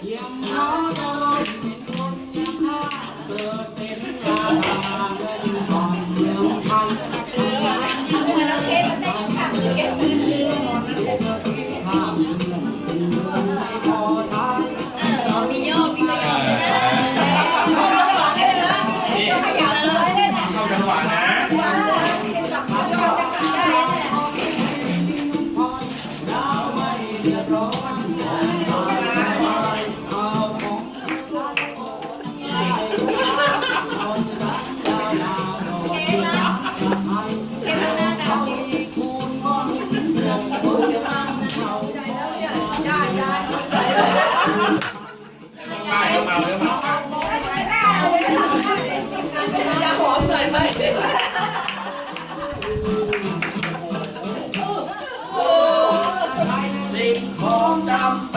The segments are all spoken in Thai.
เข้า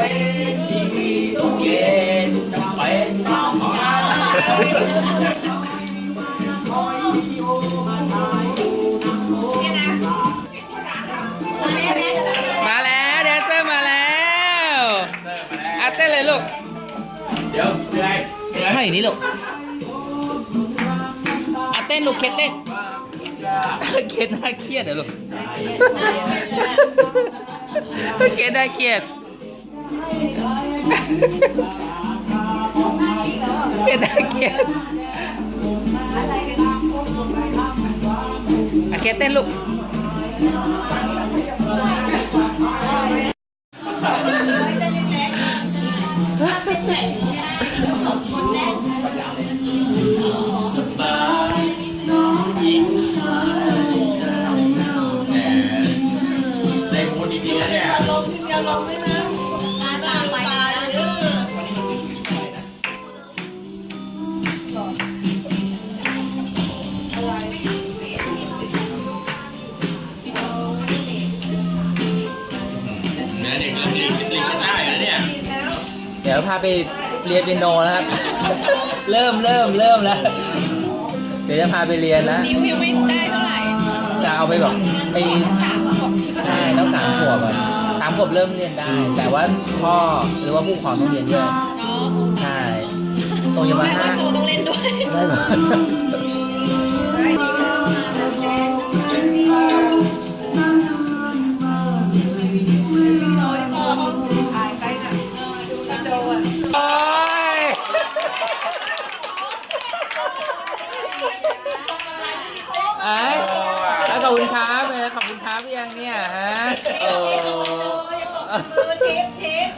เป็นที่มีตู้เย็นจำเป็นต้องการมาแล้วแดนเซอร์มาแล้วอาเต้นเลยลูก เดี๋ยวเหนื่อยเหนื่อยให้นี้ลูกอาเต้นลูกเคเต้นเคน่าเครียดเหรอลูกเคน่าเครียด เคสน่าเครียดอาเคเต้นลูกในมูดจริงๆนะเนี่ยเนื้อเด็กเริ่มลิงลิงกันได้แล้วเนี่ย เดี๋ยวพาไปเรียนเปียโนนะครับ เริ่มเริ่มเริ่มแล้ว เดี๋ยวจะพาไปเรียนแล้วนิ้วยังไม่ได้เท่าไหร่ จะเอาไปแบบไปสามขวบสี่ใช่ต้องสามขวบอะสามขวบเริ่มเรียนได้ แต่ว่าพ่อหรือว่าผู้ปกครองต้องเรียนด้วยเนาะใช่ตรงยามาแม่ฮ่าว่าโจต้องเล่นด้วยได้เหรอ ยขอบคุณท้ครับยังเนี่ยฮะโอ้ เทปเทป